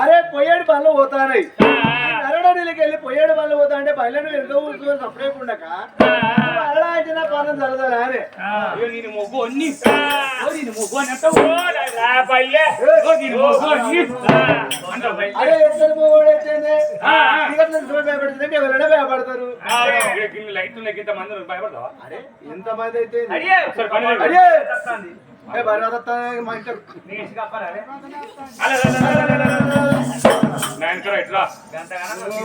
అరే పొయ్యేడు పనులు పోతానాయి నరడడికి వెళ్ళి పొయ్యేడు పనులు పోతా అంటే బయలును వెనుక కూర్చొని సపరేట్ ఉండక. అలా అంటే నా పనులు జరగదా అని అయ్యో నేను మొగ్గు అన్ని. నేను మొగ్గు అని. అరే ఎత్తడి పోవాడు అయితే ఆ, ఆ. భయపడుతుందంటే ఎవరైనా భయపడతారు. లైట్లు ఉన్నాయి ఇంత మంది ఉన్నారు, భయపడతావా? అరే ఎంతమంది అయితే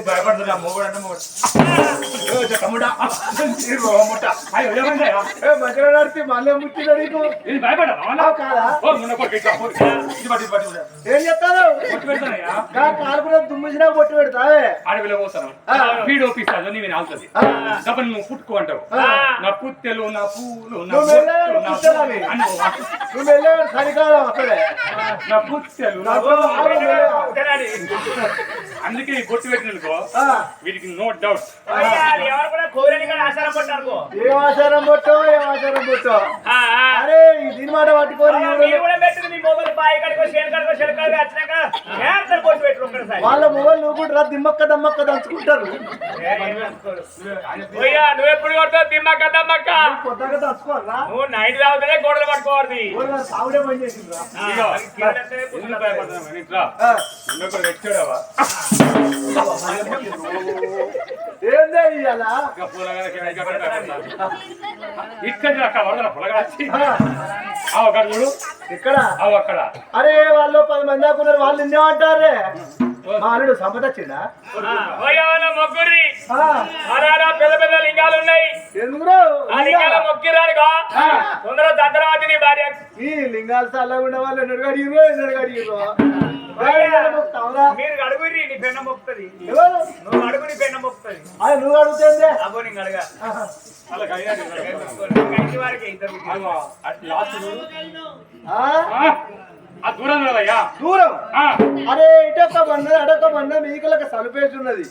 భయపడుతున్నా మొగుడు అంటే మొగుడు? ఏ మధ్యలో నడిచి మళ్ళీ ముట్టిన నీకు? కాదా? పట్టు, పట్టు, పట్టు. ఏం చెప్తాను కాలు కూడా దుమ్మిసినా కొట్టి పెడతావే అడవిలో. వీడు ఒప్పిస్తాను నీవి నాలుగుతుంది ఆ. కాబట్టి నువ్వు పుట్టుకో అంటావు. నా పుత్తెలు నా పూలు నా నువ్వు వెళ్ళే చలికాలం వస్తలే నా పుత్తెలు అందుకే ఈ బొట్టు పెట్టినందుకో ఆ, వీటికి నో డౌట్ ఏం ఆచారం పొట్టో ఏం ఆచారం పొట్టో అరే ఈ దీని మాట పట్టుకొని వాళ్ళ మొబైల్ నువ్వు దిమ్మక్క దమ్మక్క దంచుకుంటారు. నువ్వెప్పుడు కొడతావు? తిమ్మక్క దమ్మక్క? కొత్తగా దంచుకోవాలా నువ్వు నైట్ తాగుతానే గోడలు పట్టుకోవాలి. పని చేసిండ్రా ఇక్కడ ఇక్కడ? అక్కడ అరే వాళ్ళు పది మంది దాకున్నారు వాళ్ళు నిన్నేమంటారే మా అల్లుడు సంపద వచ్చిందా? మొగ్గురి పెద్ద పెద్ద లింగాలు ఉన్నాయి ఎందుకురా? ఆ లింగాల మొక్కిరాడుగా తొందర దత్తరాజు నీ భార్య. ఈ లింగాలు చల్లగా ఉండే వాళ్ళు ఎన్నడు అడిగిరో ఎన్నడు అడిగిరో మొక్తావురా మీరు అడుగురి నీ పెన్న మొక్కుతుంది. ఎవరు? నువ్వు అడుగు నీ పెన్న మొక్కుతుంది. అది నువ్వు అడుగుతుందే? అబ్బో నీకు అడగా. వాళ్ళకి అయ్యాడు. ఇంటి వారికి ఇద్దరు ఆ? దూరం లేదయ్యా దూరం? అరే ఇటొక్క బండ అడొక్క బండ మీకలక సలుపేసి ఉన్నది.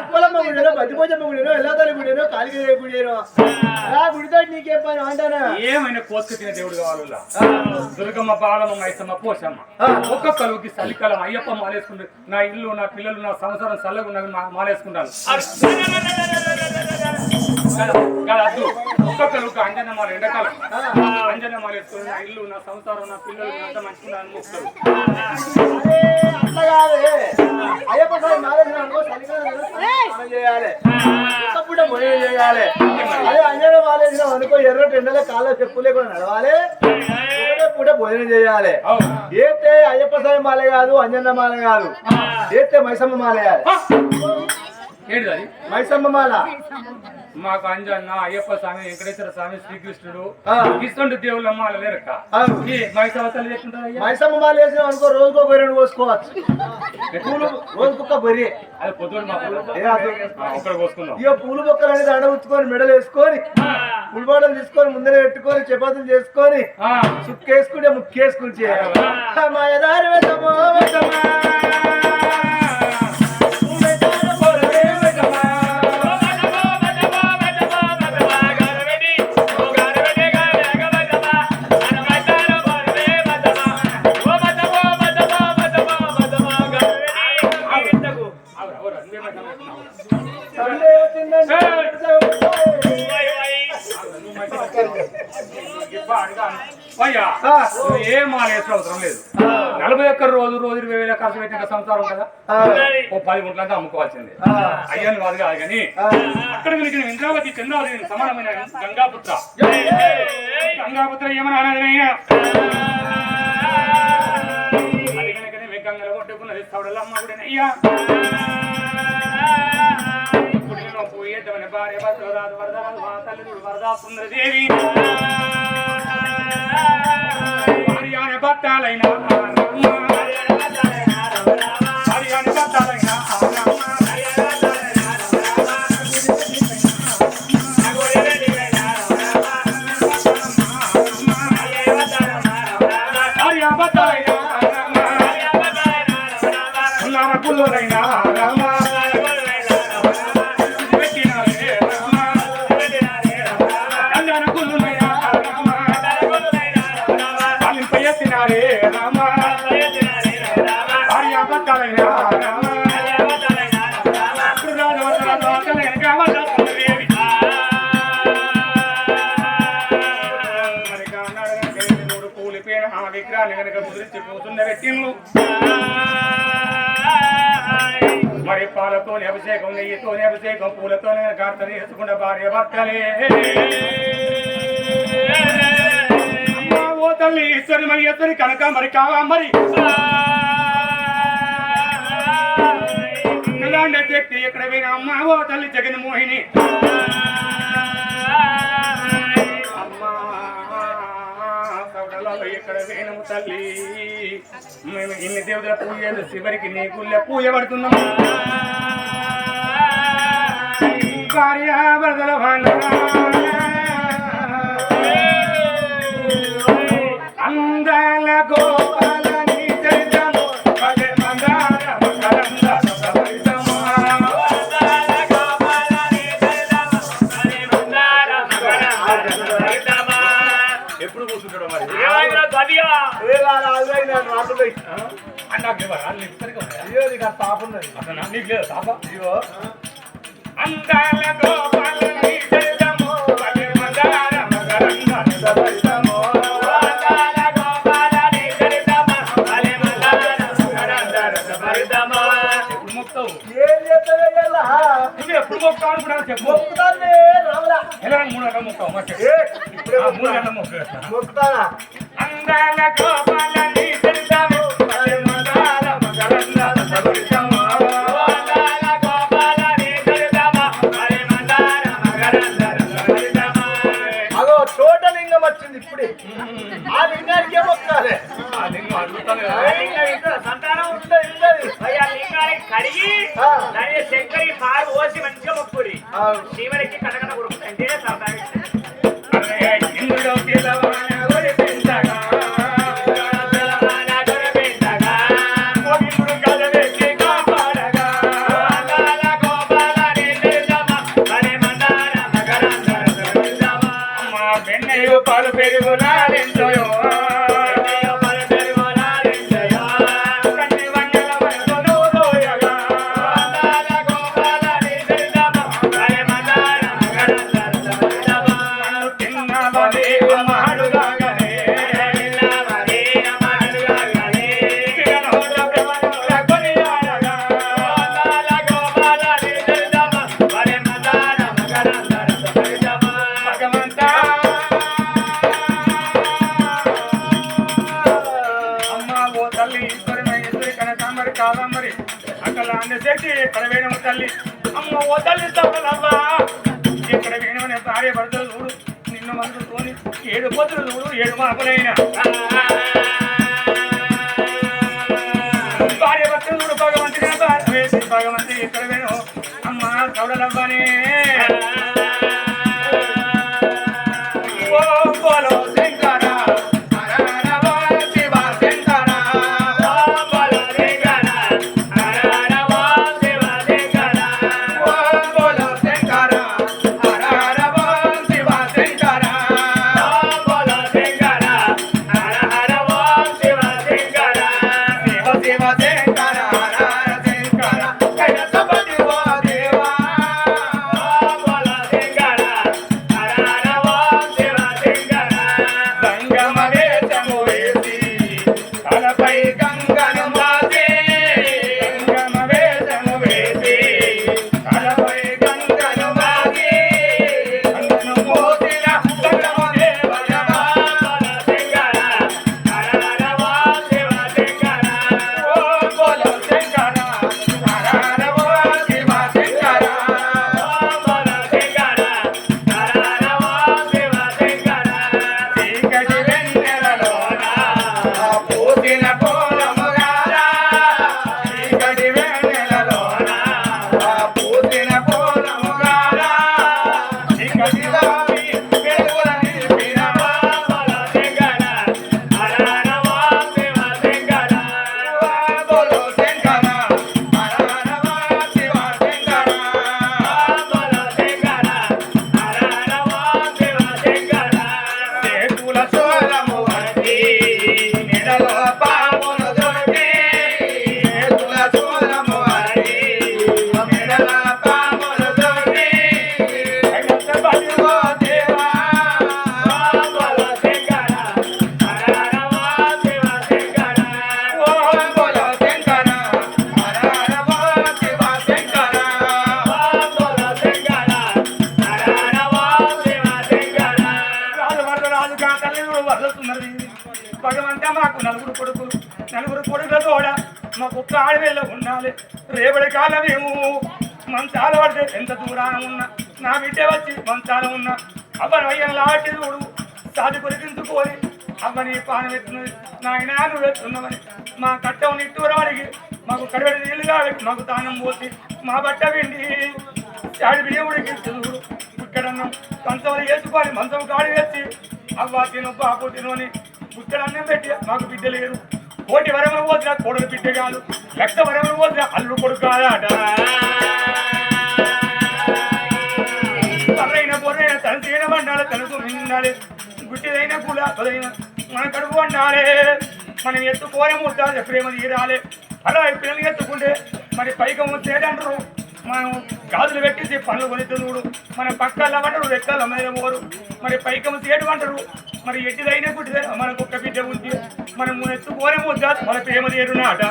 ఉప్పలమ్మ గుడినో బతిపోచమ్మ గుడినో ఎల్లతల్లి గుడినో కాలిగేయ గుడినో ఆ గుడితో నీకేం పని అంటానా? ఏమైనా కోసుకు తినే దేవుడు కావాలా దుర్గమ్మ బాలమ్మ మైసమ్మ పోసమ్మ ఆ. ఒక్కొక్కరికి చలికాలం అయ్యప్ప మాలేసుకుంటే నా ఇల్లు నా పిల్లలు నా సంవత్సరం చల్లగా మాలేసుకుంటాను వేసుకుని నా ఇల్లు నా సంసారం నా పిల్లలు అంతా మంచిగా అయ్యప్ప అనుకో చేయాలి చేయాలి అదే అంజన మాలేసిన అనుకో ఎర్ర ఎండలో కాళ్ళ చెప్పులే కూడా నడవాలి పూట భోజనం చేయాలి ఏతే అయ్యప్ప స్వామి మాలే కాదు అంజన్న మాల కాదు. ఏతే మైసమ్మ మాల ఏంటిది అది? మైసమ్మ మాల మాకు అంజన్న అయ్యప్ప స్వామి వెంకటేశ్వర స్వామి శ్రీకృష్ణుడు. ఇటువంటి దేవుళ్ళ మాల లేరక్క మైసవతలు చెప్తుంటారయ్యా మైసమ్మ మాల వేసిన అనుకో రోజుకో బొర్రెను కోసుకోవచ్చు పూలు రోజుకొక బొర్రె. అది పొద్దుడు మా ఒక్కడ కోసుకుందాం ఇక పూలు బొక్కలని దండ ఉచ్చుకొని మెడలు వేసుకొని పులిబాటలు తీసుకొని ముందర పెట్టుకొని చపాతీలు చేసుకొని సుక్కేసుకుంటే ముక్కేసుకుని చేయాలి మా యదారి ఏం మానేసిన అవసరం లేదు. నలభై ఒక్క రోజు రోజు ఇరవై వేల ఖర్చు పెట్టిన సంసారం కదా? ఓ పది గుంట్లంతా అమ్ముకోవాల్సిందే. అయ్యాను కాదు కాదు కానీ. అక్కడ మీకు ఇంద్రావతి చంద్రావతి సమానమైన గంగాపుత్ర. గంగాపుత్ర ఏమని అనదనయ్యా అది కనుకనే గంగలో కొట్టుకున్నది సౌడలమ్మ గుడినయ్యా. ఇప్పుడు నేను పోయేద్దామని భార్య భద్రరాజు వరదరాజు మా తల్లి వరదా సుందరదేవి భార్య భర్తలైన భార్య భర్తలైన భార్య భర్తలైన కూలిపోయిన విగ్రహాన్ని కనుక ముద్రించి కూతున్న వ్యక్తులు. మరి పాలతోని అభిషేకం నెయ్యితోని అభిషేకం పూలతోని కార్తని వేసుకున్న భార్య భర్తలే. ఓ తల్లి ఈశ్వరి మరి ఈశ్వరి కనుక మరి కావా మరి? ఇలాంటి వ్యక్తి ఎక్కడ పోయిన? అమ్మ ఓ తల్లి జగన్ సౌడలలో ఎక్కడ వేణము తల్లి? మేము ఇన్ని దేవుల పూజలు శివరికి నీ గుళ్ళ పూజ పడుతున్నాము? భార్య ఎప్పుడు కూర్చుంటాడు మరి. రాత్రులు? అయ్యో నీకు తాప ఉన్నది. నీకు లేదా తాప? ఇదిగో అందాల గోపాల. ఎప్పుడు కూడా చెప్పు. మొక్కుతానే మూడు గంటలు మొక్కుతావు మా చెప్పు. ఏ, ఇప్పుడే ఆ, మూడు. గంటలు మొక్కు? అందాల గోపాల నీ లింగం వచ్చింది ఇప్పుడే. ఆ లింగానికే మొక్కాలే. ఆ అడుగుతాను. సంతానం ఉంటది. అయ్యా లింగానికి కడిగి శంకరి పాలు పోసి మంచిగా మొక్కురి ఆ, శివరికి కనకన కొడుకు అమ్మ ఓ తల్లి తప్పలవ్వా భార్య భర్తలు చూడు నిన్ను మనసుతోని ఏడు పొద్దులు చూడు ఏడు మాపలైన భార్య భర్తలు చూడు భగవంతుని భార్య వేసి భగవంతుని ఇక్కడ నలుగురు కొడుకులు నలుగురు కొడుకుల తోడ మాకు ఒక్క ఆడవేళ్ళ ఉండాలి. రేపటి కాలం మేము మంచాలు పడితే ఎంత దూరాన ఉన్నా నా బిడ్డ వచ్చి మంచాల ఉన్నా అవ్వను అయ్యను లాంటి చూడు సాధి కొరికించుకొని అవ్వని పాన ఎత్తున్నది నాయన నువ్వు మా కట్టం నిట్టూరం అడిగి మాకు కడవడి నీళ్ళు కావాలి మాకు తానం పోసి మా బట్ట పిండి చాడి బియ్యముడికి చూడు. బుక్కడన్నం కంచంలో వేసుకోవాలి మంచం కాడి వేసి అవ్వ తిను బాపు తిను అని బుక్కడన్నం పెట్టి మాకు బిడ్డ లేరు. కోటి వరములు పోసిన కోడలు బిడ్డ కాదు. లక్ష వరములు పోసిన అల్లు కొడుకు కాదాట. బొర్రైన తన తీన వండాలి తనకు మిండాలి గుట్టిదైన కుల బలైన మన కడుపు వండాలే. మనం ఎత్తుకోనే ముద్దాలి ప్రేమ తీరాలి. అలా పిల్లలు ఎత్తుకుంటే మరి పైకం వచ్చేదంటారు మనం గాజులు పెట్టేసి పనులు కొనితుడు మన పక్కల వంటరు రెక్కల మీద పోరు. మరి పైకం చేయడం అంటారు మరి ఎట్టిదైనా పుట్టిదే మనకు ఒక్క బిడ్డ ఉంది. మనం ఎత్తుకోనే ముద్దాలి మన ప్రేమ తీరు నాట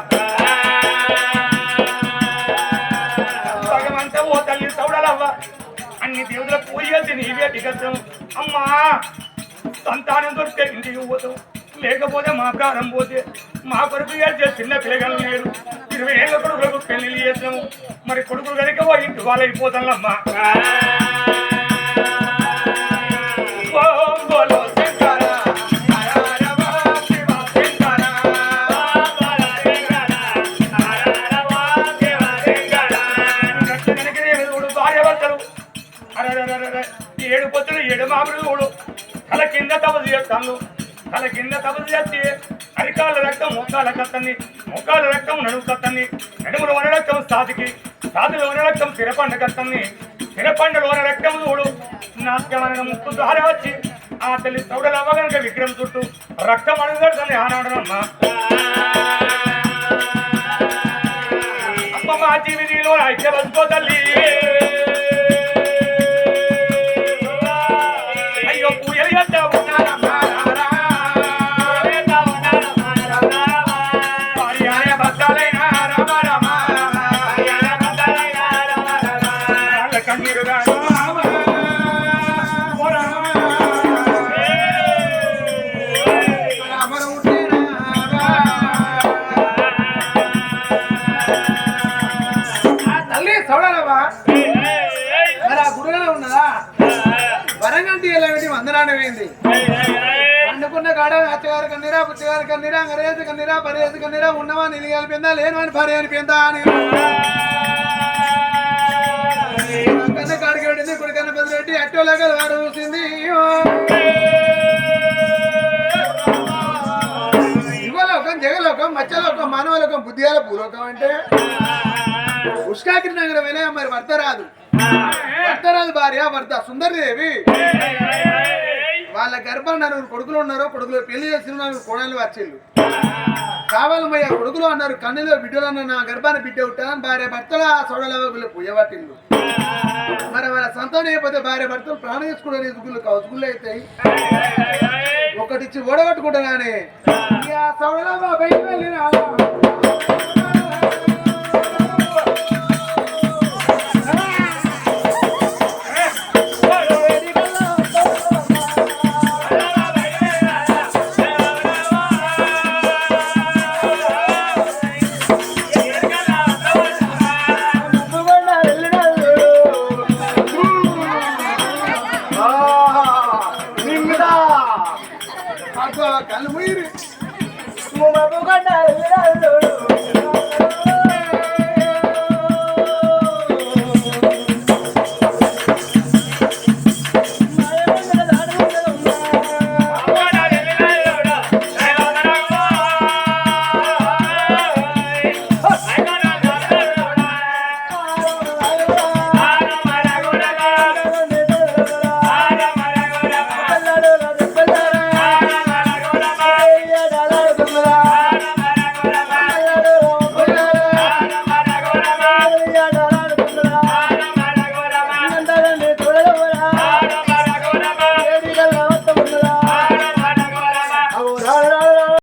భగవంత ఓ తల్లి సౌడలవ్వ. అన్ని దేవుల పూజలు నీవే దిగద్దాం అమ్మా సంతానం దొరికితే ఇంటికి పోతాం లేకపోతే మా ప్రాణం పోతే మా కొడుకు చేసే చిన్న పిల్లగలు లేరు ఇరవై ఏళ్ళ కొడుకులకు పెళ్ళి చేద్దాము. మరి కొడుకులు కనుక ఇంటి వాళ్ళు అయిపోతానమ్మా తపసు తల కింద తపసు చేస్తే అరికాల రక్తం ముఖాల కత్తంది ముఖాల రక్తం నడుము కత్తంది నడుముల వన రక్తం సాతికి సాతుల వన రక్తం తిరపండ కత్తంది తిరపండలు వన రక్తం చూడు. నాట్యమైన ముక్కు ద్వారా వచ్చి ఆ తల్లి సౌడలు అవ్వగనక విగ్రహం చుట్టూ రక్తం అడుగుతుంది ఆనాడనమ్మా. అమ్మ మా జీవితంలో అయితే బతుకో తల్లి. వాళ్ళ కన్నీరుగాను రామ. ఓ రామ. తల్లి చూడాలవా మరి ఆ గుడిలో ఉన్నదా వరంగంటి ఎలా పెట్టి వందనాన్ని పోయింది వండుకున్న కాడ అత్తగారు కన్నీరా పుచ్చగారు కన్నీరా అంగరేసి కన్నీరా పరేసి కన్నీరా ఉన్నవా నిలి కలిపిందా లేనివాని భార్య అనిపిందా అని పెద్దరెడ్డి యువలోకం జగలోకం మత్స్యలోకం మానవలోకం బుద్ధియాల భూలోకం అంటే ఉష్కాగిరి అయినా మరి వర్తరాదు రాదు రాదు భార్య వర్త సుందరదేవి. వాళ్ళ గర్భం నలుగురు కొడుకులు ఉన్నారు. కొడుకులు పెళ్ళి చేసిన నలుగురు కోడలు వచ్చిండు కావాలి మయ్య కొడుకులు అన్నారు కన్నులో బిడ్డలు అన్న నా గర్భాన్ని బిడ్డ ఉంటాను భార్య భర్తల సోడల వీళ్ళు మరి వాళ్ళ సంతానం అయిపోతే భార్య భర్తలు ప్రాణం తీసుకునే ఎదుగులు కౌసుగులు అవుతాయి. ఒకటిచ్చి ఓడగట్టుకుంటా ఇక బయట వెళ్ళినా